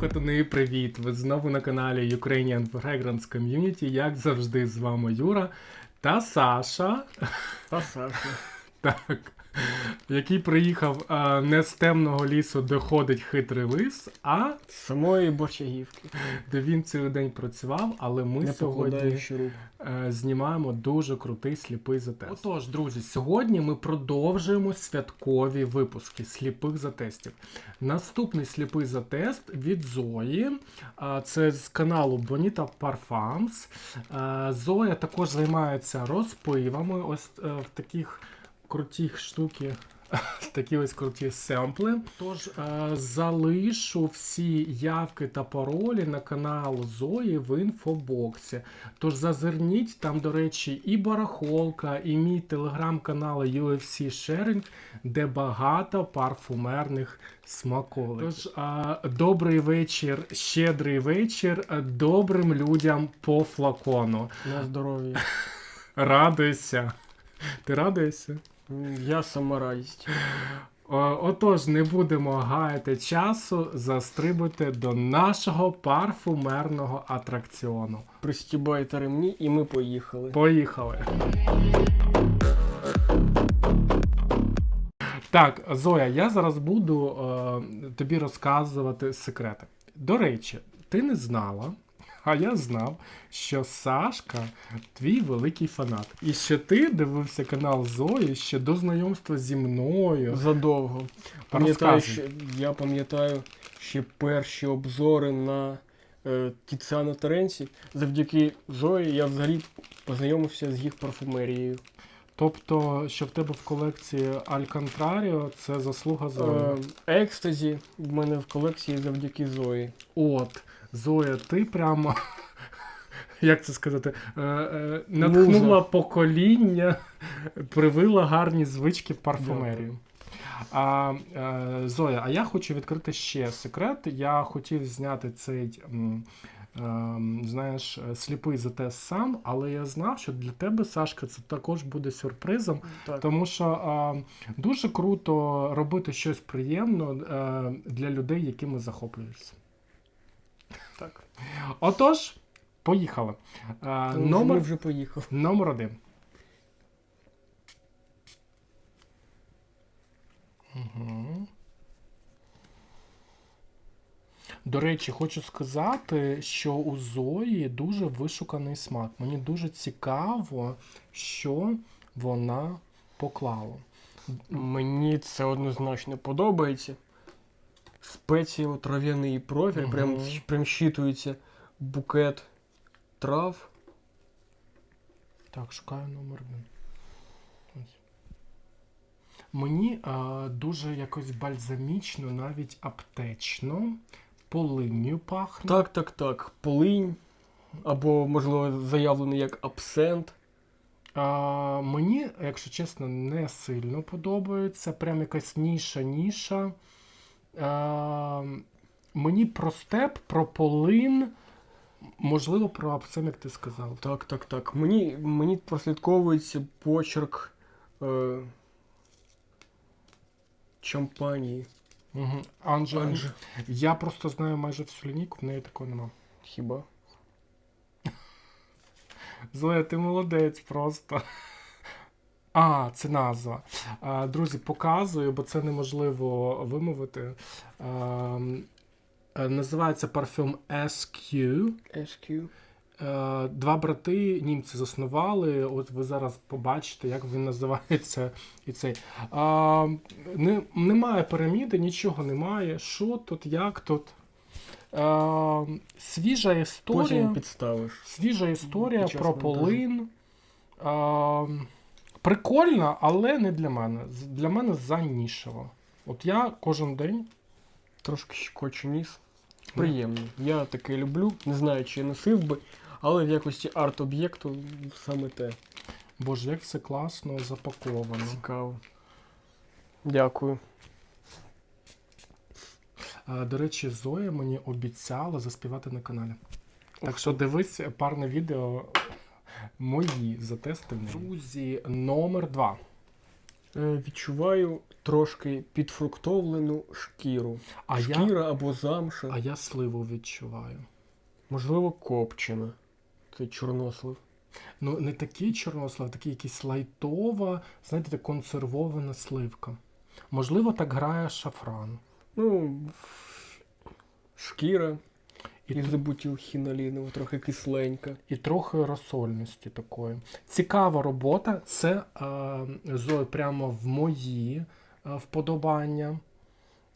котани, привіт! Ви знову на каналі Ukrainian Fragrance Community. Як завжди, з вами Юра та Саша, Та Саша. так, який приїхав а, не з темного лісу, де ходить хитрий лис, а З самої Борщагівки. де він цілий день працював, але ми Не сьогодні рук. е, знімаємо дуже крутий сліпий затест. Отож, друзі, сьогодні ми продовжуємо святкові випуски сліпих затестів. Наступний сліпий затест від Зої. а, Це з каналу Bonita Parfums. Е, Зоя також займається розпивами. Ось е, в таких крутих штуки. Такі ось круті семпли. Тож е, залишу всі явки та паролі на канал Зої в інфобоксі. Тож зазирніть там, до речі, і барахолка, і мій телеграм-канал UFC Sharing, де багато парфумерних смаколиків. Тож а, добрий вечір, щедрий вечір добрим людям по флакону. На здоров'я. Радуйся. Ти радуєшся? Я сама радість. Отож, не будемо гаяти часу, застрибуйте до нашого парфумерного атракціону. Пристібайте ремні і ми поїхали. Поїхали. Так, Зоя, я зараз буду е, тобі розказувати секрети. До речі, ти не знала, а я знав, що Сашка твій великий фанат. І що ти дивився канал Зої ще до знайомства зі мною. Задовго. Пам'ятаю, що, я пам'ятаю ще перші обзори на е, Тіціану Теренці. Завдяки Зої я взагалі познайомився з їх парфумерією. Тобто, що в тебе в колекції Альконтраріо, це заслуга Зої. Е, екстазі в мене в колекції завдяки Зої. От, Зоя, ти прямо. Як це сказати? Е, е, натхнула покоління, привила гарні звички в парфумерію. А, е, Зоя, а я хочу відкрити ще секрет. Я хотів зняти цей. Знаєш, сліпий затест сам, але я знав, що для тебе, Сашка, це також буде сюрпризом, Так. тому що е, дуже круто робити щось приємне е, для людей, якими захоплюєшся. Так. Отож, поїхали. Е, Ми номер, вже поїхали. номер один. Угу. До речі, хочу сказати, що у Зої дуже вишуканий смак. Мені дуже цікаво, що вона поклала. Мені це однозначно подобається. Спеціо трав'яний профіль, Мгм. прям, прям щитується букет трав. Так, шукаю номер один. Мені а, дуже якось бальзамічно, навіть аптечно, полинню пахне. Так, так, так. Полинь. Або, можливо, заявлений як абсент. А, мені, якщо чесно, не сильно подобається. Прям якась ніша, ніша. А, мені про степ, про полин, можливо, про абсент, як ти сказав. Так, так, так. Мені, мені прослідковується почерк е, Чампанії. Угу. Анже, Анже. я просто знаю майже всю лінійку, в неї такого нема. Хіба? Зоя, ти молодець просто. А, це назва. Друзі, показую, бо це неможливо вимовити. Е, Називається парфюм SQ. SQ. Е, Два брати німці заснували. От ви зараз побачите, як він називається. І цей. А, не, немає піраміди, нічого немає. Що тут, як тут. А, свіжа історія. Потім підставиш. Свіжа історія про полин. А, прикольна, але не для мене. Для мене занішево. От я кожен день. Трошки щекоче ніс. Приємно. Я таке люблю. Не знаю, чи я носив би, але в якості арт-об'єкту саме те. Боже, як все класно запаковано. Цікаво. Дякую. А, до речі, Зоя мені обіцяла заспівати на каналі. Так що дивись парне відео мої затести. Друзі, номер два. Е, Відчуваю трошки підфруктовлену шкіру. А я, Шкіра або замша. а я сливу відчуваю. Можливо, копчена. Це чорнослив. Ну, не такий чорнослав, такий якийсь лайтова, знаєте, консервована сливка. Можливо, так грає шафран. Ну, шкіра І, забутілхіналіну, трохи кисленька. і трохи розсольності такої. Цікава робота. Це е, Зоя прямо в мої е, вподобання.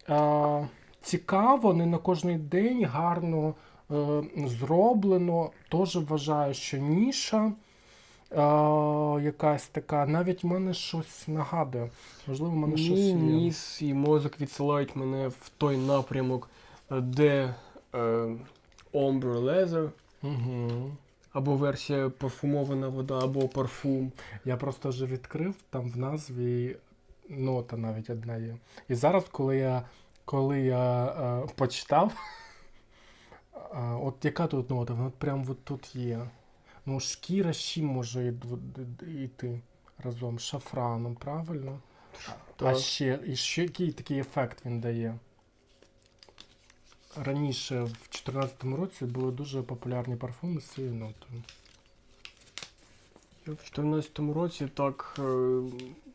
Е, цікаво, не на кожний день, гарно е, зроблено. Теж вважаю, що ніша. Е, якась така, навіть в мене щось нагадує. Можливо, в мене щось є. ніс і мозок відсилають мене в той напрямок, е, де е, Ombre Leather, Угу. або версія парфумована вода, або парфум. Я просто вже відкрив, там в назві нота навіть одна є. І зараз, коли я, коли я е, почитав, е, от яка тут нота? Вона прям от тут є. Ну, шкіра з чим може йти разом? З шафраном, правильно? А ще, і ще який такий ефект він дає? Раніше, в 2014 році, були дуже популярні парфуми з цією нотою. Я в 2014 році так е,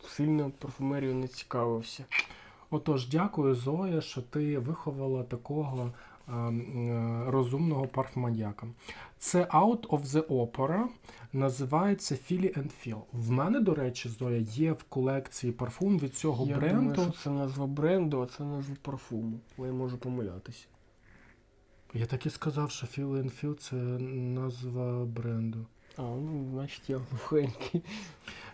сильно парфумерію не цікавився. Отож, дякую, Зоя, що ти виховала такого е, е, розумного парфманьяка. Це Out of the Opera, називається Philly and Feel. В мене, до речі, Зоя, є в колекції парфум від цього Я бренду. думаю, що це назва бренду, а це назва парфуму. Але я можу помилятися. Я так і сказав, що and Feel це назва бренду. А, ну, значить, я глухенький.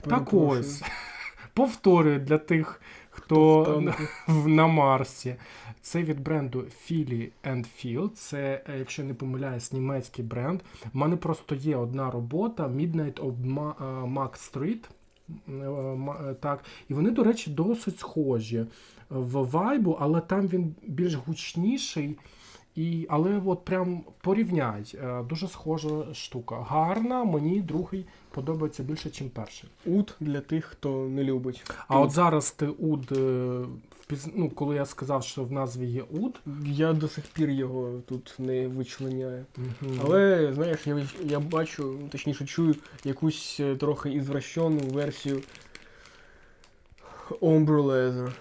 Так ось. Повторюю для тих, хто в- на Марсі. Це від бренду Philly and Feel. Це, е, якщо не помиляюсь, німецький бренд. У мене просто є одна робота Midnight of е, Max Street. Е, Так, і вони, до речі, досить схожі в вайбу, але там він більш гучніший. І, але от прям порівняй, е, дуже схожа штука. Гарна, мені другий подобається більше, ніж перший. Ут для тих, хто не любить. А от зараз ти уд, е, ну, коли я сказав, що в назві є уд, Я до сих пір його тут не вичленяю. мгм. Але, знаєш, я, я бачу, точніше чую якусь е, трохи ізвращену версію Ombre Leather.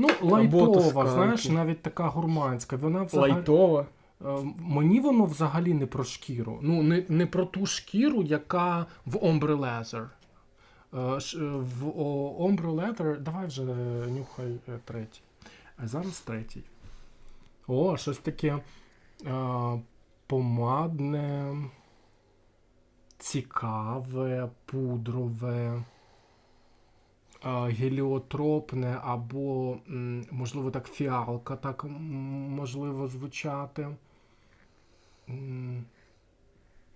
Ну, лайтова, знаєш, навіть така гурманська. Вона взагалі... Лайтова. Е, Мені воно взагалі не про шкіру. Ну, не, не про ту шкіру, яка в Ombre Leather. Е, е, В Ombre Leather, давай вже нюхай третій. А зараз третій. О, щось таке помадне, цікаве, пудрове, геліотропне або, можливо, так фіалка, так можливо звучати.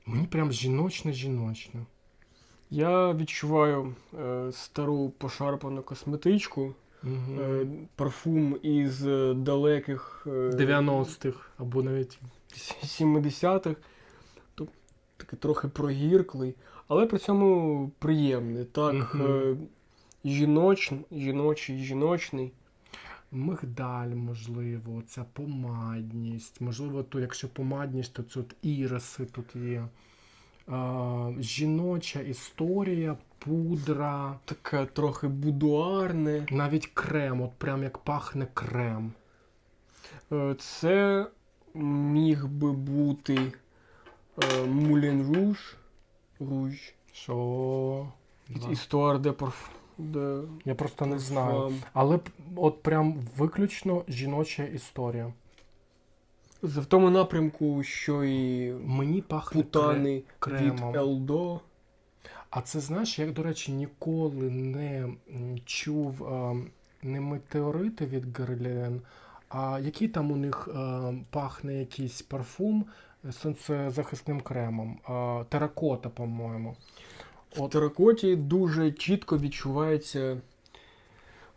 Мені прям жіночне-жіночне. Я відчуваю е, стару пошарпану косметичку, Мгм. е, парфум із е, далеких е, 90-х або навіть 70-х. Тобто такий трохи прогірклий, але при цьому приємний. Так, Мгм. Жіночний, жіночий, жіночний. мигдаль, можливо, ця помадність. Можливо, то, якщо помадність, то це от іриси тут є. А, жіноча історія, пудра, Таке трохи будуарне. навіть крем, от прям як пахне крем. Е, Це міг би бути Мулен Руж. Руж. Що. Істуар де парф. Де Я просто не знаю. парфам. Але от прям виключно жіноча історія. В тому напрямку, що і Мені пахне кре- путани від. Елдо. А це знаєш, я, до речі, ніколи не чув а, не метеорити від Герлен, а який там у них а, пахне якийсь парфум з сонцезахисним кремом. Теракота, по-моєму. В теракоті дуже чітко відчувається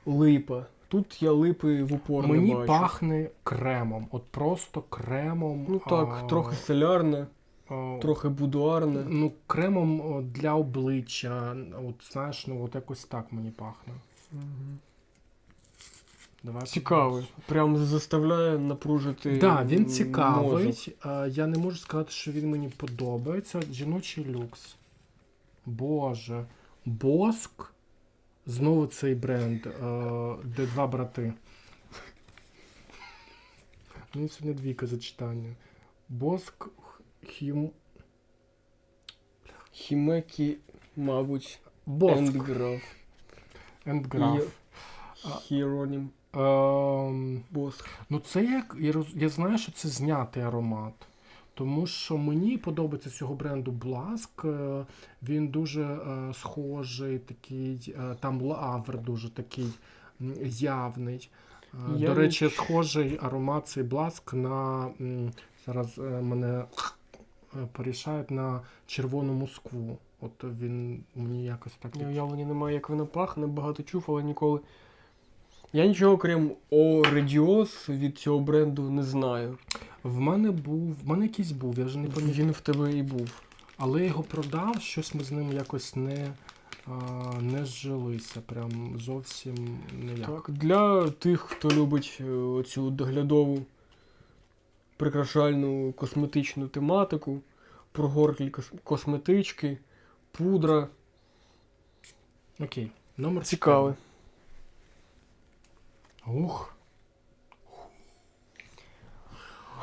липа. Тут я липи в упор Мені не бачу. пахне кремом. От просто кремом. Ну так, а, трохи солярне, а, трохи будуарне. Ну, кремом для обличчя. От знаєш, ну от якось так мені пахне. Давай Цікавий. Прям заставляє напружити. Так, да, він цікавий. мозок. Я не можу сказати, що він мені подобається. Жіночий люкс. Боже. Боск. Знову цей бренд, де два брати. Ну, це не двійка за читання. Боск Хім. Хімекі, мабуть, Боск. Ендграф. Ендграф. Хіронім Ем, Боск. Ну, це як я, роз, я знаю, що це знятий аромат. Тому що мені подобається цього бренду Бласк. е, Він дуже е, схожий, такий, е, там лавр дуже такий явний. Я До речі, ч- схожий аромат цей Бласк на зараз мене порішають на червону Москву. От він мені якось так. Я уявлення немає, як вона пахне, багато чув, але ніколи. Я нічого, крім О від цього бренду не знаю. В мене був, в мене якийсь був, я вже не пам'ятаю. Він в тебе і був. Але я його продав, щось ми з ним якось не, а, не зжилися. Прям зовсім ніяк. Так, для тих, хто любить е, оцю доглядову прикрашальну косметичну тематику, прогорклі кос- косметички, пудра. Окей. Номер Цікаве. чотири. Ух.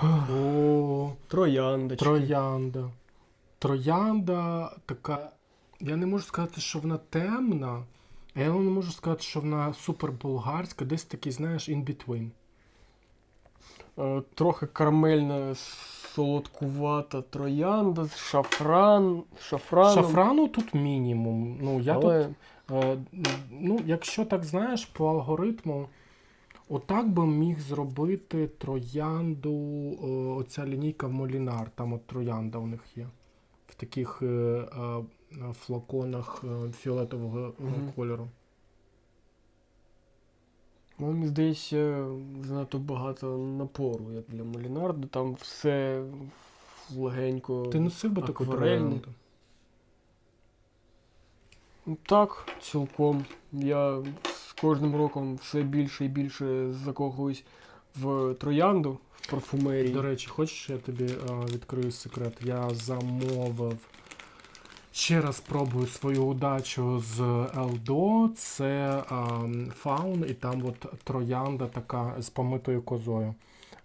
О, Трояндочка. троянда. Троянда така. Я не можу сказати, що вона темна, а я не можу сказати, що вона супер болгарська, десь такий, знаєш, in between. Е, Трохи карамельна, солодкувата троянда, шафран, шафраном. Шафрану тут мінімум. Ну, я але тут Е, Ну, якщо так знаєш, по алгоритму, отак би міг зробити троянду, е, оця лінійка в Молінар, там от троянда у них є. В таких е, е, флаконах фіолетового Мгм. кольору. ну, мені здається, занадто багато напору, як для Молінарду. Там все легенько. Ти носив би таку троянду? Так, цілком. Я кожним роком все більше і більше закохуюсь в троянду в парфумерії. До речі, хочеш, я тобі е, відкрию секрет? Я замовив. Ще раз пробую свою удачу з Елдо. Це ем, фаун, і там от троянда така з помитою козою.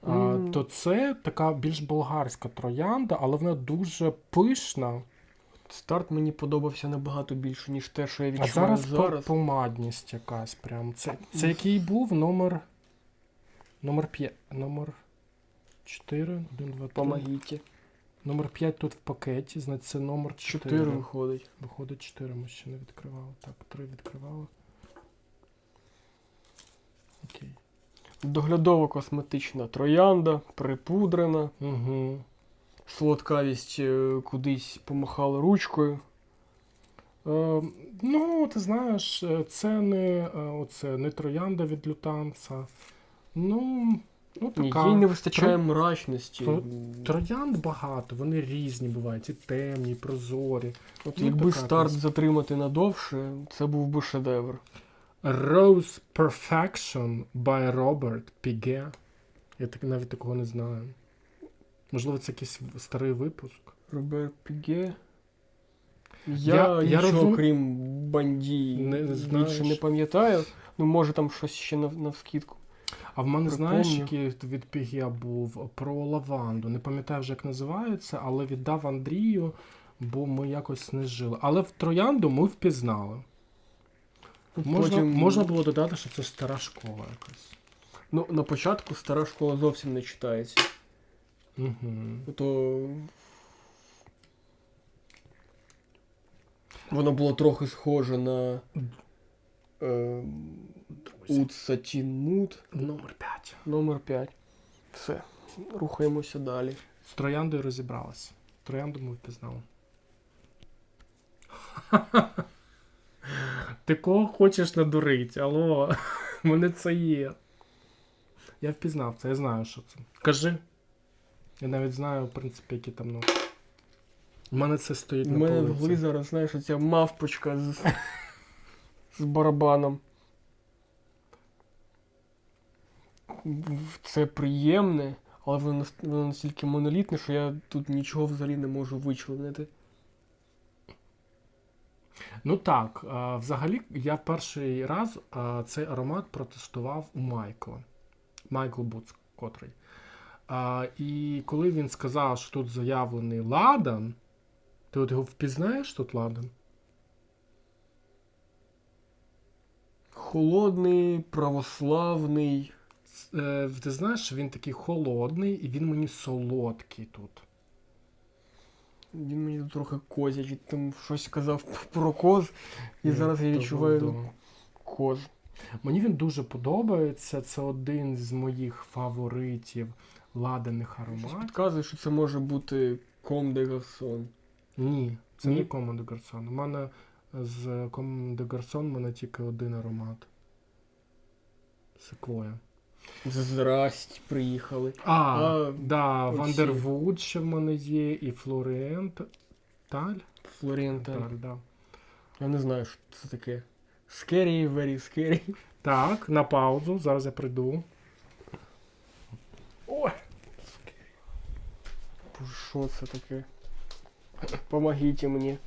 А, Мгм. то це така більш болгарська троянда, але вона дуже пишна. Старт мені подобався набагато більше, ніж те, що я А відчуваю зараз, зараз. помадність якась прям. Це, це який був номер. Номер 5. Номер 4, 1, 2, 3. Помогіть. Номер 5 тут в пакеті, значить це номер 4. Чотири виходить. Виходить 4, ми ще не відкривали. Так, 3 відкривали. Окей. Доглядова косметична троянда, припудрена, Угу. Солодкавість е, кудись помахала ручкою. Е, ну, ти знаєш, е, це не, оце, не троянда від лютанца. Ну, ну така. їй не вистачає тро- мрачності. тро- Троянд багато, вони різні бувають, і темні, і прозорі. От якби така старт затримати надовше, це був би шедевр. Rose Perfection by Robert Piguet. Я так навіть такого не знаю. Можливо, це якийсь старий випуск. Робер Піге. Я, Я- нічого, розум- крім банді, Не більше не пам'ятаю. Ну, може там щось ще на, навскідку. А в мене, знаєш, який від Пігія був про лаванду. Не пам'ятаю вже, як називається, але віддав Андрію, бо ми якось не жили. Але в троянду ми впізнали. Можна, Потім, можна було додати, що це стара школа якась. Ну, на початку стара школа зовсім не читається. Угу. То... Воно було трохи схоже на е, Ут Номер 5. номер 5. Все, рухаємося далі. З трояндою розібралися. Троянду ми впізнали. Ти кого хочеш надурити? Алло, мене це є. Я впізнав це, я знаю, що це. Кажи. Я навіть знаю, в принципі, які там ноти. У мене це стоїть У на мене в полиці. голові зараз, знаєш, оця мавпочка з, з барабаном. в- це приємне, але воно, нас- воно настільки монолітне, що я тут нічого взагалі не можу вичленити. Ну так, взагалі, я перший раз цей аромат протестував у Майкла. Майкл Буц, котрий. А, і коли він сказав, що тут заявлений ладан, ти от його впізнаєш тут ладан? Холодний, православний. Е, Ти знаєш, він такий холодний, і він мені солодкий тут. Він мені трохи козячий, там щось казав про коз, і Ні, зараз я відчуваю коз. Мені він дуже подобається. Це один з моїх фаворитів ладаних Щось ароматів. підказує, що це може бути Ком де Гарсон. Ні, це Ні? не Комо де Гарсон. У мене з Комо де Гарсон у мене тільки один аромат. Секвоя. Здрасть, приїхали. А, А, да, оці. Вандервуд ще в мене є, і Флорієнт. Таль? Флорієнта. Таль, да. Я не знаю, що це таке. Scary, very scary. Так, на паузу, зараз я прийду. Ой! Боже, Що це таке? Помогите мені.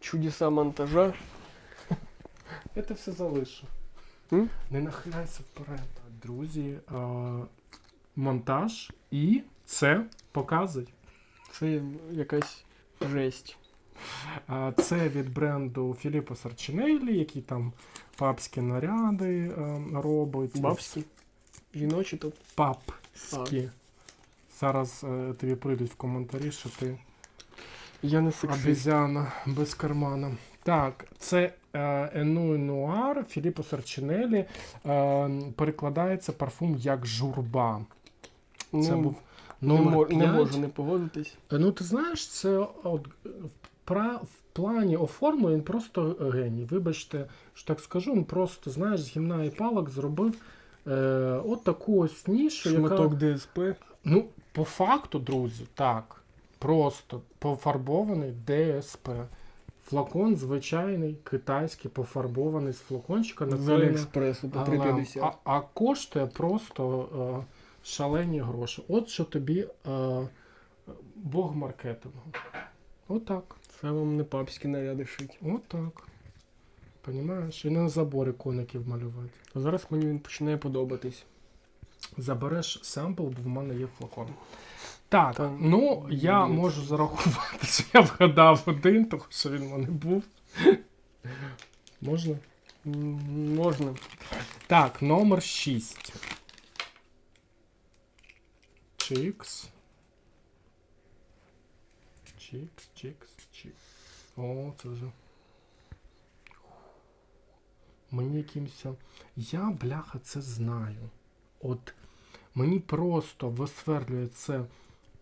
Чудеса монтажа. Я це все залишу. М? Не нахиляйся вперед. Друзі, е, монтаж і це показуй. Це якась жесть. А, Це від бренду Філіппо Сарчинеллі, який там папські наряди е, робить. Бабські. Жіночі тут. Папські. Зараз е, тобі прийдуть в коментарі, що ти Я не обезьяна без кармана. Так, це е, Енуй Нуар Філіппо Сарчинеллі. Е, перекладається парфум як журба. Це Ну, був не, номер не 5. можу не погодитись. Е, Ну, ти знаєш, це от, пра, в плані оформлення він просто геній. Вибачте, що так скажу, він просто, знаєш, з гімна і палок зробив е, от таку ось нішу, Шматок яка, ДСП. ну, по факту, друзі, так, просто пофарбований ДСП. Флакон звичайний, китайський, пофарбований з флакончика наклеєно Аліекспресу по а, 3,50. а, а коштує просто е, шалені гроші. От що тобі е, Бог маркетингу. Отак. Це вам не папські наряди шить. Отак. Понімаєш? І на заборі коників малювати. А зараз мені він починає подобатись. Забереш семпл, бо в мене є флакон. Так, Та, ну я ні. можу зарахувати, що я вгадав один, тому що він в мене був. Можна? М, Можна. Так, номер 6. Чікс. Чікс, чікс, чікс. О, це вже. Мені якимось. Я, бляха, це знаю. От мені просто висверлює це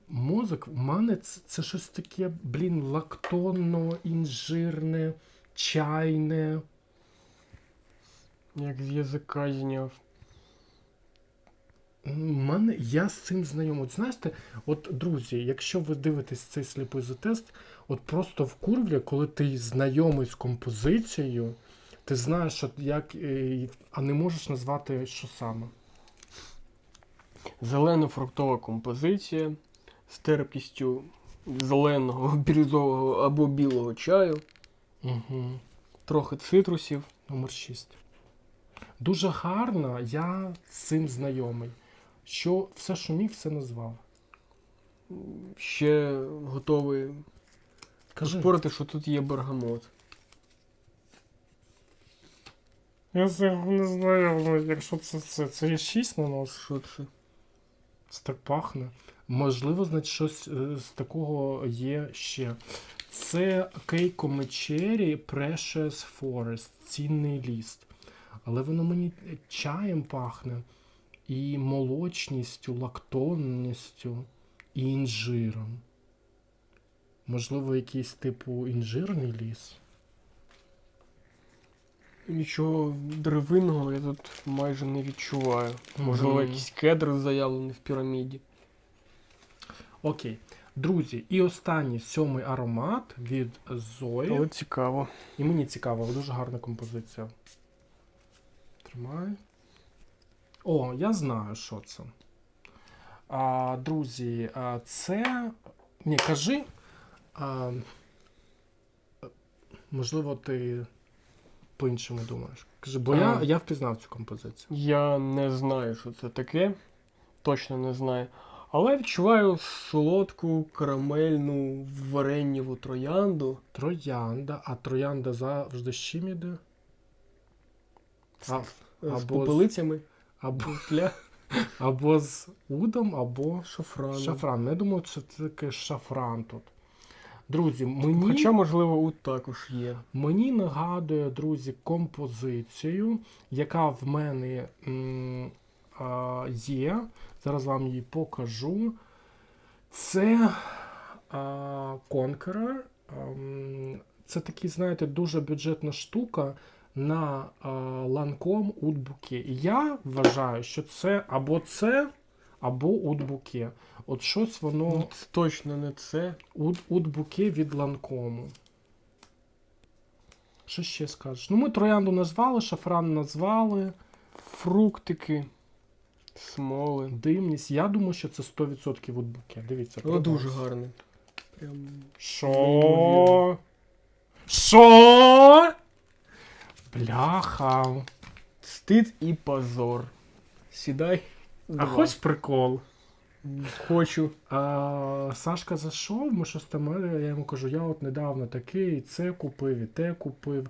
мозок. У мене це, це щось таке, блін, лактонно, інжирне, чайне. Як з язика зняв. Мене я з цим знайомий. Знаєте, от друзі, якщо ви дивитесь цей сліпий затест, от просто в курві, коли ти знайомий з композицією, ти знаєш, що як, е, а не можеш назвати, що саме. Зелено-фруктова композиція з терпкістю зеленого, бірюзового або білого чаю, Угу. трохи цитрусів. Номер 6. Дуже гарно, я з цим знайомий. Що все, що міг, все назвав. Ще готовий Кажи. поспорити, що тут є бергамот. Я не знаю, якщо це, це, це є 6 на нос. Що це? Це так пахне. Можливо, значить, щось е, з такого є ще. Це Кейко Мечері Precious Forest, цінний ліст. Але воно мені чаєм пахне, і молочністю, лактонністю, і інжиром. Можливо, якийсь типу інжирний ліс. Нічого деревинного я тут майже не відчуваю. Можливо, Мгм. якийсь кедр заявлений в піраміді. Окей. Друзі, і останній сьомий аромат від Зої. Але цікаво. І мені цікаво, дуже гарна композиція. Тримай. О, я знаю, що це. А, друзі, а, це. Ні, кажи. А, можливо, ти по-іншому думаєш. Кажи, бо я, я впізнав цю композицію. Я не знаю, що це таке. Точно не знаю. Але відчуваю солодку карамельну вареннєву троянду. Троянда, а троянда завжди з чим іде? А, з або з- попелицями. Або, Для або з удом, або шафрану. Шафран. Я думаю, це таке шафран тут. Друзі, мені, Хоча, можливо, ут також є. мені нагадує, друзі, композицію, яка в мене м, а, є. Зараз вам її покажу. Це а, Conqueror. Ам, Це такий, знаєте, дуже бюджетна штука на а, Lancome Oud Bouquet. Я вважаю, що це або це, або Oud От щось воно. Ну, це точно не це. Уд, Удбуке від Ланкому. Що ще скажеш? Ну, ми троянду назвали, шафран назвали, Фруктики, смоли. димність. Я думаю, що це 100% Удбуке. Дивіться. Але дуже гарне. Прям Що? Що? Бляха. стид і позор. Сідай. А хоч прикол? Хочу. А, Сашка зайшов, ми щось там, е, я йому кажу, я от недавно такий, і це купив, і те купив.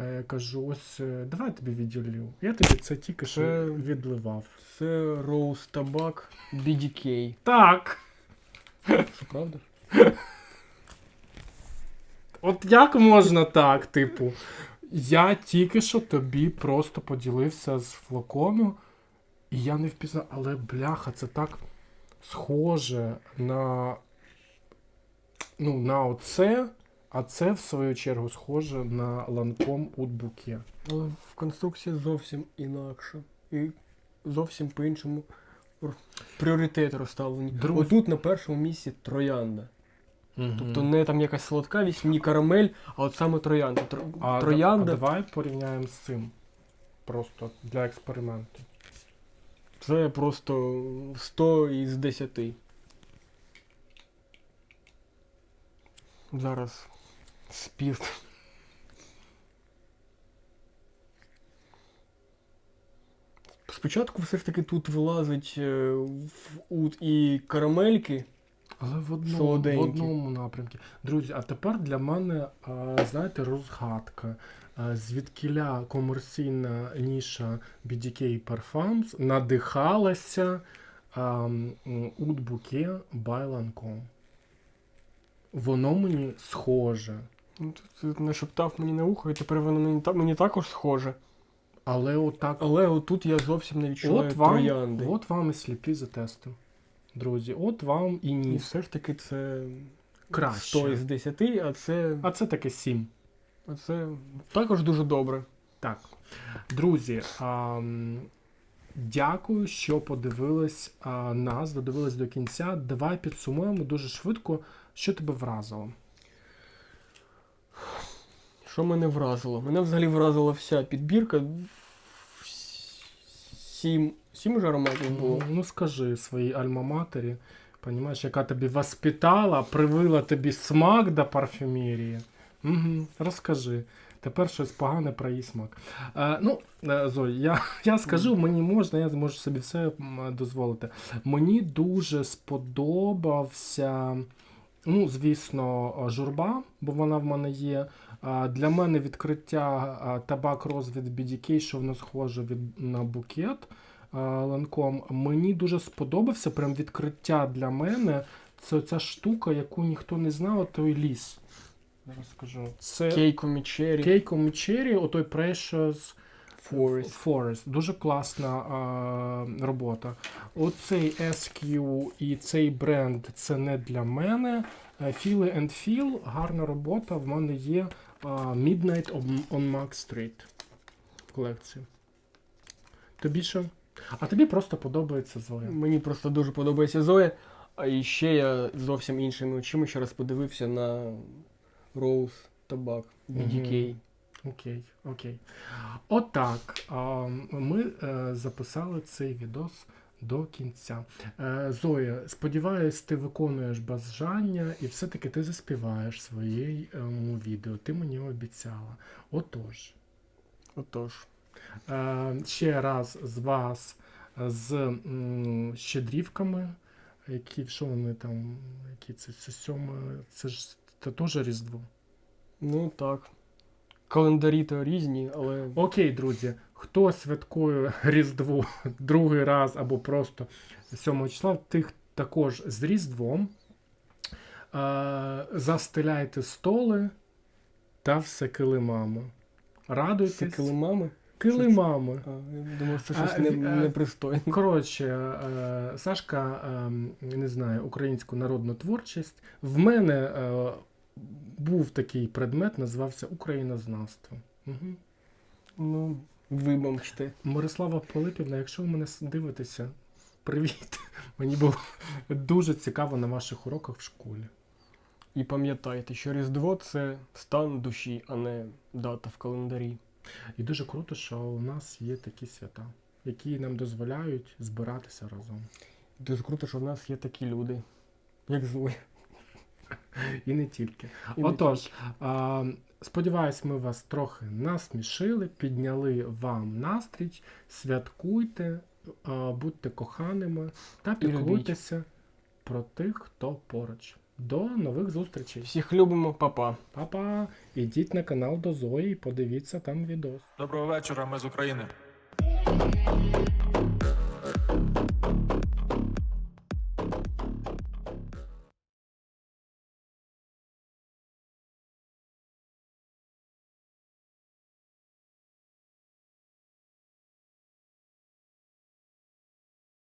Е, кажу, ось е, давай я тобі відділю. Я тобі це тільки що Це- відливав. Це Роуз Табак BDK. Так. Що правда? От як можна так, типу? Я тільки що тобі просто поділився з флакону, і я не впізнав, але бляха, це так схоже на. Ну, на оце, а це, в свою чергу, схоже на ланком Удбуке. Але в конструкції зовсім інакше. І зовсім по-іншому пріоритети розставлені. Друзі. Отут на першому місці троянда. Тобто не там якась солодкавість, ні карамель, а от саме троянда. Тро- а, троянда а давай порівняємо з цим. Просто для експерименту. це просто 100 із 10. Зараз спірт. Спочатку все ж таки тут вилазить е, в ут і карамельки. Але в одному, в одному напрямку. Друзі, а тепер для мене, знаєте, розгадка. Звідкіля комерційна ніша BDK Parfums надихалася by Lancome. Воно мені схоже. Ну, Ти ти нашептав мені на ухо, і тепер воно мені, мені також схоже. Але отак. Але отут я зовсім не відчуваю От вам, троянди. от вам і сліпі за тестом. Друзі, от вам і І все ж таки це Краще. 100 із 10, а це, А це таке 7. а це також дуже добре. Так. Друзі, а, дякую, що подивились а, нас, додивились до кінця. Давай підсумуємо дуже швидко, що тебе вразило. Що мене вразило? Мене взагалі вразила вся підбірка. Сім, сім же ароматів було. Ну скажи своїй альма-матері, понімаєш, яка тобі воспитала, привила тобі смак до парфюмерії. Угу, розкажи. Тепер щось погане про її смак. Е, ну, е, Зой, я, я скажу, мені можна, я можу собі все дозволити. Мені дуже сподобався, ну, звісно, журба, бо вона в мене є. Для мене відкриття табак розвід BDK, що воно схоже від, на букет ланком. Мені дуже сподобався прям відкриття для мене. Це ця штука, яку ніхто не знав, той ліс. Зараз скажу. Це Кейко Мічері, Кейко Мічері, отой Precious Forest. Forest. Дуже класна а, робота. Оцей SQ і цей бренд це не для мене. Е, Feel and Feel, гарна робота. В мене є а, Midnight on, on Max Street колекції. Тобі що? А тобі просто подобається Зоя. Мені просто дуже подобається Зоя. А і ще я зовсім іншими очима ще раз подивився на Rose табак BDK. Окей, окей. Отак. Ми е, записали цей відос до кінця. Е, Зоя, сподіваюсь, ти виконуєш бажання і все-таки ти заспіваєш своєму відео. Ти мені обіцяла. Отож. Отож. Е, ще раз з вас з щедрівками, які що вони там, які це, це сьоме, це ж це теж Різдво. Ну так. Календарі то різні, але Окей, друзі, хто святкує Різдво другий раз або просто 7 числа, тих також з Різдвом. Застеляйте столи та все килимами. Радуйтесь. це килимами. Килимами. А, я думав, А, щось не, непристойне. Коротше, е, Сашка, е, не знаю, українську народну творчість. В мене е, був такий предмет, називався Українознавство. Угу. Ну, вибачте. Мирослава Пилипівна, якщо ви мене дивитеся, привіт. Мені було дуже цікаво на ваших уроках в школі. І пам'ятайте, що Різдво це стан душі, а не дата в календарі. І дуже круто, що у нас є такі свята, які нам дозволяють збиратися разом. Дуже круто, що в нас є такі люди, як Зоя. І не тільки. І не Отож, а, сподіваюсь, ми вас трохи насмішили, підняли вам настрій, святкуйте, а, будьте коханими та піклуйтеся про тих, хто поруч. До нових зустрічей. Всіх любимо, па-па. Па-па! Ідіть на канал до Зої і подивіться там відос. Доброго вечора, ми з України.